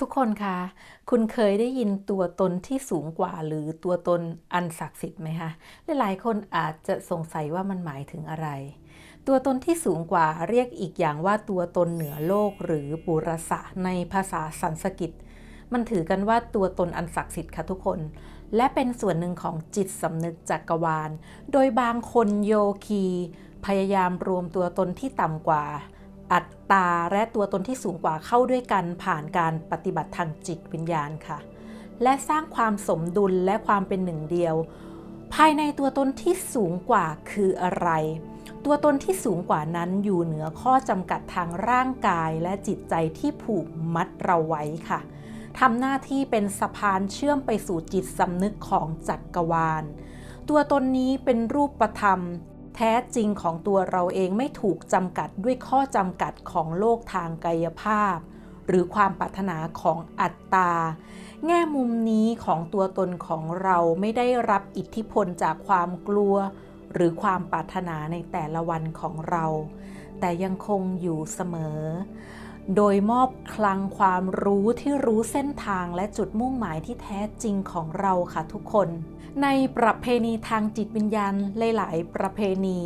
ทุกคนคะ คุณเคยได้ยินตัวตนที่สูงกว่า หรือตัวตนอันศักดิ์สิทธิ์ไหมคะ หลายๆ คนอาจจะสงสัยว่ามันหมายถึงอะไร ตัวตนที่สูงกว่าเรียกอีกอย่างว่าตัวตนเหนือโลกหรือปุรสะในภาษาสันสกฤตมันถือกันว่าตัวตนอันศักดิ์สิทธิ์ค่ะทุกคน และเป็นส่วนหนึ่งของจิตสำนึกจักรวาล โดยบางคนโยคี พยายามรวมตัวตนที่ต่ำกว่า อัตตาและตัวตนที่สูงกว่าเข้าด้วยกันผ่านการปฏิบัติทางจิตวิญญาณค่ะ และสร้างความสมดุลและความเป็นหนึ่งเดียว ภายในตัวตนที่สูงกว่าคืออะไร ตัวตนที่สูงกว่านั้นอยู่เหนือข้อจำกัดทางร่างกายและจิตใจที่ผูกมัดเราไว้ค่ะทำหน้าที่เป็นสะพานเชื่อมไปสู่จิตสำนึกของจักรวาล ตัวตนนี้เป็นรูปธรรม แท้จริงของตัวเราเองไม่ถูกจำกัดด้วยข้อจำกัดของโลกทางกายภาพ หรือความปรารถนาของอัตตา แง่มุมนี้ของตัวตนของเราไม่ได้รับอิทธิพลจากความกลัว หรือความปรารถนาในแต่ละวันของเรา แต่ยังคงอยู่เสมอ โดยมอบคลังความรู้ที่รู้เส้นทางและจุดมุ่งหมายที่แท้จริงของเราค่ะทุกคน ในประเพณีทางจิตวิญญาณหลาย ๆ ประเพณี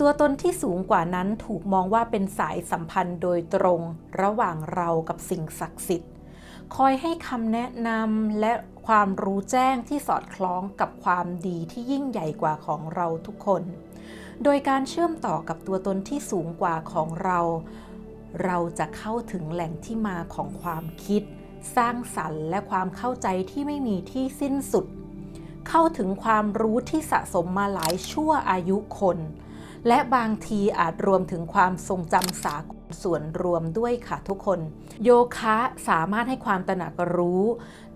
ตัวตนที่สูงกว่านั้นถูกมองว่าเป็นสายสัมพันธ์โดยตรงระหว่างเรากับสิ่งศักดิ์สิทธิ์ คอยให้คำแนะนำและความรู้แจ้งที่สอดคล้องกับความดีที่ยิ่งใหญ่กว่าของเราทุกคน โดยการเชื่อมต่อกับตัวตนที่สูงกว่าของเรา เราจะเข้าถึงแหล่งที่มาของความคิด สร้างสรรค์และความเข้าใจที่ไม่มีที่สิ้นสุด เข้าถึงความรู้ที่สะสมมาหลายชั่วอายุคน และบางทีอาจรวมถึงความทรงจำสากลส่วนรวมด้วยค่ะทุกคน โยคะสามารถให้ความตระหนักรู้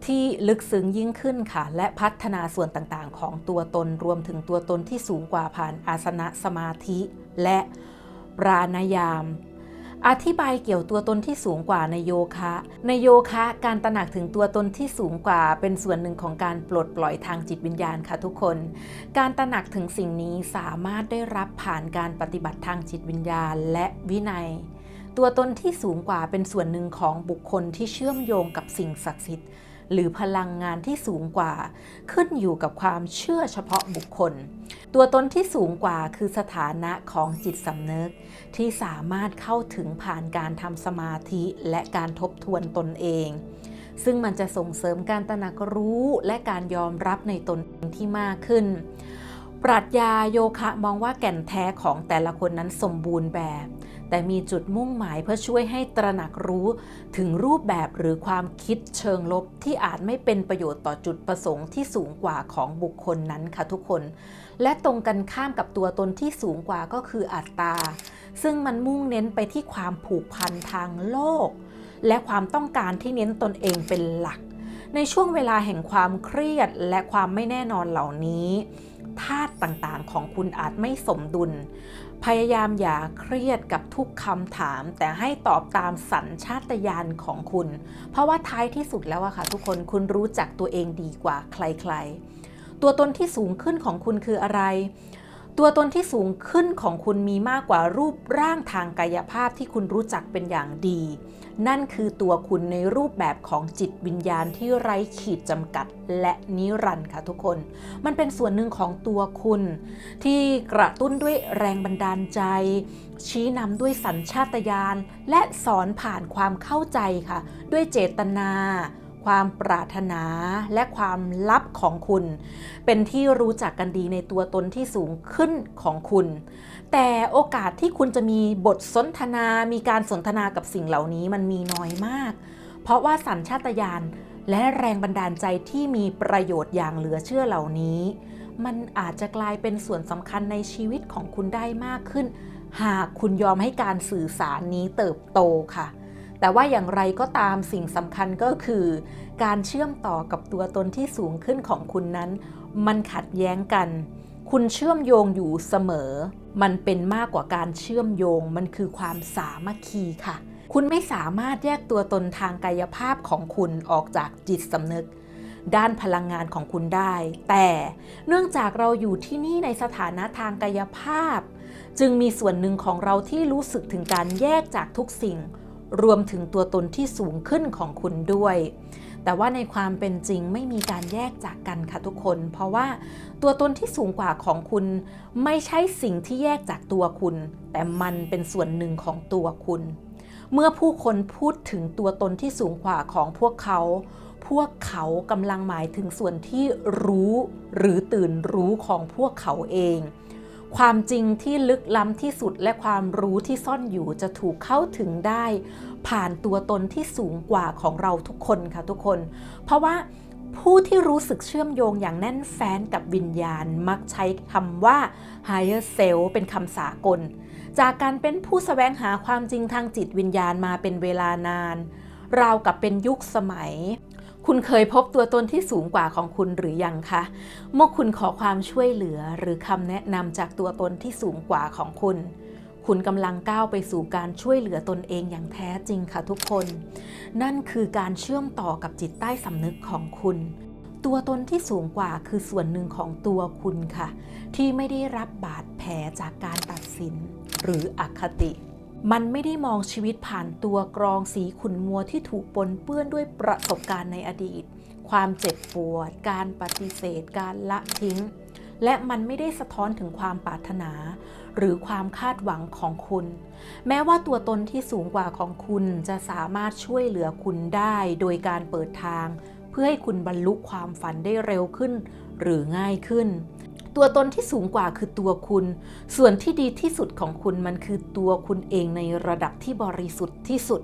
ที่ลึกซึ้งยิ่งขึ้นค่ะ และพัฒนาส่วนต่างๆ ของตัวตนรวมถึงตัวตนที่สูงกว่าผ่านอาสนะสมาธิ และปราณายาม อธิบายเกี่ยวตัวตนที่สูงกว่าในโยคะ ในโยคะ การตระหนักถึงตัวตนที่สูงกว่า เป็นส่วนหนึ่งของการปลดปล่อยทางจิตวิญญาณค่ะทุกคน การตระหนักถึงสิ่งนี้สามารถได้รับผ่านการปฏิบัติทางจิตวิญญาณ และวินัย ตัวตนที่สูงกว่าเป็นส่วนหนึ่งของบุคคลที่เชื่อมโยงกับสิ่งศักดิ์สิทธิ์ หรือพลังงานที่สูงกว่า ขึ้นอยู่กับความเชื่อเฉพาะบุคคล ตัวตนที่สูงกว่าคือสถานะของจิตสำนึก ที่สามารถเข้าถึงผ่านการทำสมาธิและการทบทวนตนเอง ซึ่งมันจะส่งเสริมการตระหนักรู้และการยอมรับในตนเองที่มากขึ้นปรัชญาโยคะมองว่าแก่นแท้ของแต่ละคนนั้นสมบูรณ์แบบ แต่มีจุดมุ่งหมายเพื่อช่วยให้ตระหนักรู้ถึงรูปแบบหรือความคิดเชิงลบที่อาจไม่เป็นประโยชน์ต่อจุดประสงค์ที่สูงกว่าของบุคคลนั้นค่ะทุกคน และตรงกันข้ามกับตัวตนที่สูงกว่าก็คืออัตตา ซึ่งมันมุ่งเน้นไปที่ความผูกพันทางโลก และความต้องการที่เน้นตนเองเป็นหลัก ในช่วงเวลาแห่งความเครียดและความไม่แน่นอนเหล่านี้ ธาตุต่างๆ ของคุณอาจไม่สมดุล พยายามอย่าเครียดกับทุกคำถาม แต่ให้ตอบตามสัญชาตญาณของคุณ เพราะว่าท้ายที่สุดแล้วอะค่ะ ทุกคนคุณรู้จักตัวเองดีกว่าใคร ๆ ตัวตนที่สูงขึ้นของคุณคืออะไร ตัวตนที่สูงขึ้นของคุณมีมากกว่ารูปร่างทางกายภาพที่คุณรู้จักเป็นอย่างดี นั่นคือตัวคุณในรูปแบบของจิตวิญญาณที่ไร้ขีดจำกัดและนิรันดร์ค่ะทุกคน มันเป็นส่วนหนึ่งของตัวคุณ ที่กระตุ้นด้วยแรงบันดาลใจ ชี้นำด้วยสัญชาตญาณและสอนผ่านความเข้าใจค่ะ ด้วยเจตนา ความปรารถนาและความลับของคุณ เป็นที่รู้จักกันดีในตัวตนที่สูงขึ้นของคุณ แต่โอกาสที่คุณจะมีบทสนทนา มีการสนทนากับสิ่งเหล่านี้มันมีน้อยมาก เพราะว่าสัญชาตญาณและแรงบันดาลใจที่มีประโยชน์อย่างเหลือเชื่อเหล่านี้ มันอาจจะกลายเป็นส่วนสำคัญในชีวิตของคุณได้มากขึ้น หากคุณยอมให้การสื่อสารนี้เติบโตค่ะ แต่ว่าอย่างไรก็ตามสิ่งสำคัญก็คือ การเชื่อมต่อกับตัวตนที่สูงขึ้นของคุณนั้น มันขัดแย้งกัน คุณเชื่อมโยงอยู่เสมอ มันเป็นมากกว่าการเชื่อมโยง มันคือความสามัคคีค่ะ คุณไม่สามารถแยกตัวตนทางกายภาพของคุณออกจากจิตสำนึกด้านพลังงานของคุณได้ แต่เนื่องจากเราอยู่ที่นี่ในสถานะทางกายภาพ จึงมีส่วนหนึ่งของเราที่รู้สึกถึงการแยกจากทุกสิ่ง รวมถึงตัวตนที่สูงขึ้นของคุณด้วย แต่ว่าในความเป็นจริงไม่มีการแยกจากกันค่ะทุกคน เพราะว่าตัวตนที่สูงกว่าของคุณ ไม่ใช่สิ่งที่แยกจากตัวคุณ แต่มันเป็นส่วนหนึ่งของตัวคุณ เมื่อผู้คนพูดถึงตัวตนที่สูงกว่าของพวกเขา พวกเขากำลังหมายถึงส่วนที่รู้หรือตื่นรู้ของพวกเขาเอง ความจริงที่ลึกล้ำที่สุดและความรู้ที่ซ่อนอยู่จะถูกเข้าถึงได้ ผ่านตัวตนที่สูงกว่าของเราทุกคนค่ะทุกคน เพราะว่าผู้ที่รู้สึกเชื่อมโยงอย่างแน่นแฟ้นกับวิญญาณมักใช้คำว่า higher self เป็นคำสากล จากการเป็นผู้สแสวงหาความจริงทางจิตวิญญาณมาเป็นเวลานาน ราวกับเป็นยุคสมัย คุณเคยพบตัวตนที่สูงกว่าของคุณหรือยังคะ เมื่อคุณขอความช่วยเหลือหรือคำแนะนำจากตัวตนที่สูงกว่าของคุณ คุณกำลังก้าวไปสู่การช่วยเหลือตนเองอย่างแท้จริงค่ะทุกคน นั่นคือการเชื่อมต่อกับจิตใต้สำนึกของคุณตัวตนที่สูงกว่าคือส่วนหนึ่งของตัวคุณค่ะ ที่ไม่ได้รับบาดแผลจากการตัดสิน หรืออคติ มันไม่ได้มองชีวิตผ่านตัวกรองสีขุนมัวที่ถูกปนเปื้อนด้วยประสบการณ์ในอดีต ความเจ็บปวด การปฏิเสธ การละทิ้ง และมันไม่ได้สะท้อนถึงความปรารถนา หรือความคาดหวังของคุณ แม้ว่าตัวตนที่สูงกว่าของคุณจะสามารถช่วยเหลือคุณได้โดยการเปิดทาง เพื่อให้คุณบรรลุความฝันได้เร็วขึ้น หรือง่ายขึ้น ตัวตนที่สูงกว่าคือตัวคุณ ส่วนที่ดีที่สุดของคุณมันคือตัวคุณเองในระดับที่บริสุทธิ์ที่สุด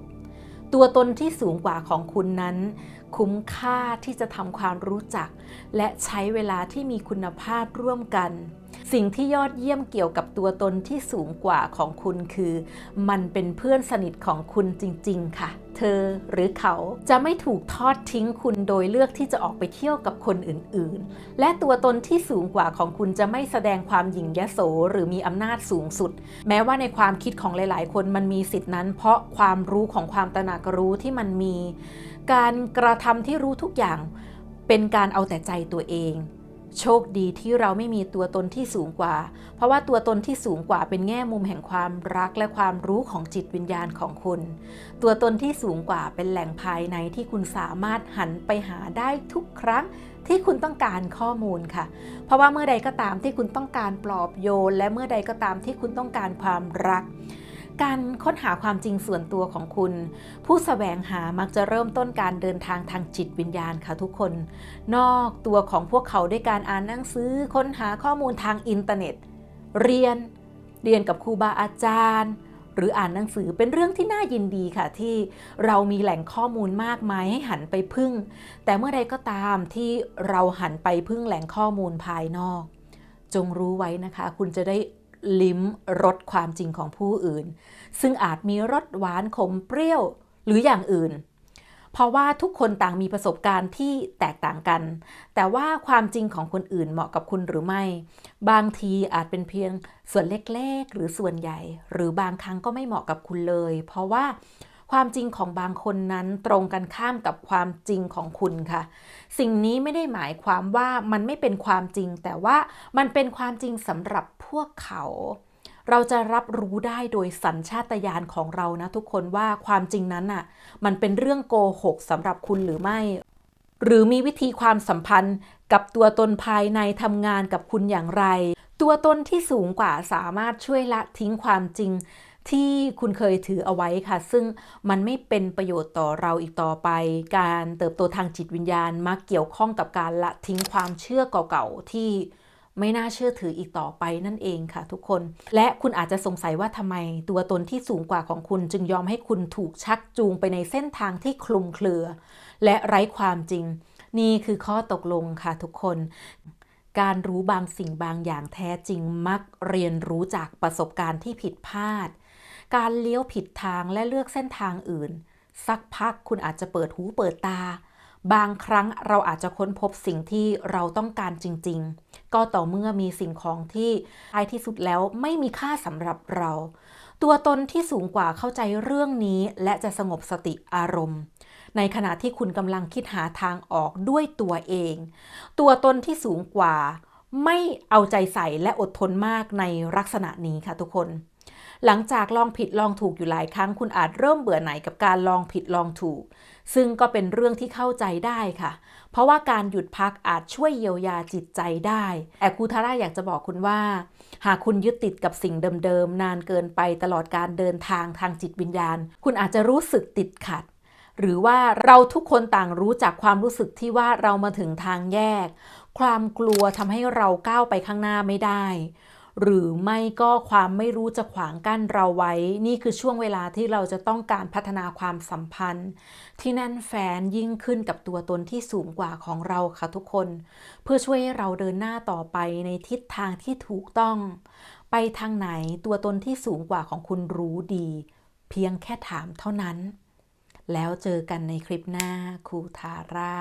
ตัวตนที่สูงกว่าของคุณนั้น คุ้มค่าที่จะทำความรู้จัก และใช้เวลาที่มีคุณภาพร่วมกัน สิ่งที่ยอดเยี่ยมเกี่ยวกับตัวตนที่สูงกว่าของคุณคือ มันเป็นเพื่อนสนิทของคุณจริง ๆ ค่ะ เธอหรือเขาจะไม่ถูกทอดทิ้งคุณโดยเลือกที่จะออกไปเที่ยวกับคนอื่น ๆ และตัวตนที่สูงกว่าของคุณจะไม่แสดงความหยิ่งยโสหรือมีอำนาจสูงสุด แม้ว่าในความคิดของหลาย ๆ คนมันมีสิทธินั้น เพราะความรู้ของความตระหนักรู้ที่มันมี การกระทำที่รู้ทุกอย่างเป็นการเอาแต่ใจตัวเอง โชคดีที่เราไม่มีตัวตนที่สูงกว่า เพราะว่าตัวตนที่สูงกว่าเป็นแง่มุมแห่งความรักและความรู้ของจิตวิญญาณของคุณ ตัวตนที่สูงกว่าเป็นแหล่งภายในที่คุณสามารถหันไปหาได้ทุกครั้งที่คุณต้องการข้อมูลค่ะ เพราะว่าเมื่อใดก็ตามที่คุณต้องการปลอบโยน และเมื่อใดก็ตามที่คุณต้องการความรัก การค้นหาความจริงส่วนตัวของคุณ ผู้สแสวงหามักจะเริ่มต้นการเดินทางทางจิตวิญญาณค่ะทุกคน นอกตัวของพวกเขาด้วยการอ่านหนังสือค้นหาข้อมูลทางอินเทอร์เน็ต เรียนเรียนกับครูบาอาจารย์ หรืออ่านหนังสือเป็นเรื่องที่น่ายินดีค่ะ ที่เรามีแหล่งข้อมูลมากมายให้หันไปพึ่ง แต่เมื่อใดก็ตามที่เราหันไปพึ่งแหล่งข้อมูลภายนอก จงรู้ไว้นะคะ คุณจะได้ ลิ้มรสความจริงของผู้อื่น ซึ่งอาจมีรสหวานขมเปรี้ยวหรืออย่างอื่น เพราะว่าทุกคนต่างมีประสบการณ์ที่แตกต่างกัน แต่ว่าความจริงของคนอื่นเหมาะกับคุณหรือไม่ บางทีอาจเป็นเพียงส่วนเล็กๆ หรือส่วนใหญ่ หรือบางครั้งก็ไม่เหมาะกับคุณเลย เพราะว่า ความจริงของบางคนนั้นตรงกันข้ามกับความจริงของคุณค่ะ สิ่งนี้ไม่ได้หมายความว่ามันไม่เป็นความจริง แต่ว่ามันเป็นความจริงสำหรับพวกเขาเราจะรับรู้ได้โดยสัญชาตญาณของเรานะทุกคนว่าความจริงนั้นน่ะ มันเป็นเรื่องโกหกสำหรับคุณหรือไม่ หรือมีวิธีความสัมพันธ์กับตัวตนภายในทำงานกับคุณอย่างไร ตัวตนที่สูงกว่าสามารถช่วยละทิ้งความจริง ที่คุณเคยถือเอาไว้ค่ะ ซึ่งมันไม่เป็นประโยชน์ต่อเราอีกต่อไป การเติบโตทางจิตวิญญาณมักเกี่ยวข้องกับการละทิ้งความเชื่อเก่าๆที่ไม่น่าเชื่อถืออีกต่อไปนั่นเองค่ะ ทุกคน และคุณอาจจะสงสัยว่าทำไมตัวตนที่สูงกว่าของคุณจึงยอมให้คุณถูกชักจูงไปในเส้นทางที่คลุมเครือ และไร้ความจริง นี่คือข้อตกลงค่ะทุกคน การรู้บางสิ่งบางอย่างแท้จริงมักเรียนรู้จากประสบการณ์ที่ผิดพลาด การเลี้ยวผิดทางและเลือกเส้นทางอื่น สักพักคุณอาจจะเปิดหูเปิดตา บางครั้งเราอาจจะค้นพบสิ่งที่เราต้องการจริง ๆ ก็ต่อเมื่อมีสิ่งของที่ท้ายที่สุดแล้วไม่มีค่าสำหรับเรา ตัวตนที่สูงกว่าเข้าใจเรื่องนี้ และจะสงบสติอารมณ์ในขณะที่คุณกำลังคิดหาทางออกด้วยตัวเอง ตัวตนที่สูงกว่า ไม่เอาใจใส่และอดทนมากในลักษณะนี้ค่ะทุกคน หลังจากลองผิดลองถูกอยู่หลายครั้ง คุณอาจเริ่มเบื่อหน่ายกับการลองผิดลองถูก ซึ่งก็เป็นเรื่องที่เข้าใจได้ค่ะ เพราะว่าการหยุดพักอาจช่วยเยียวยาจิตใจได้แต่ครูทาร่าอยากจะบอกคุณว่า หากคุณยึดติดกับสิ่งเดิมๆนานเกินไปตลอดการเดินทางทางจิตวิญญาณ คุณอาจจะรู้สึกติดขัดหรือว่าเราทุกคนต่างรู้จักความรู้สึกที่ว่าเรามาถึงทางแยก ความกลัวทำให้เราก้าวไปข้างหน้าไม่ได้ หรือไม่ก็ความไม่รู้จะขวางกั้นเราไว้ นี่คือช่วงเวลาที่เราจะต้องการพัฒนาความสัมพันธ์ ที่แน่นแฟนยิ่งขึ้นกับตัวตนที่สูงกว่าของเราค่ะทุกคน เพื่อช่วยให้เราเดินหน้าต่อไปในทิศทางที่ถูกต้อง ไปทางไหนตัวตนที่สูงกว่าของคุณรู้ดี เพียงแค่ถามเท่านั้น แล้วเจอกันในคลิปหน้าครูทาร่า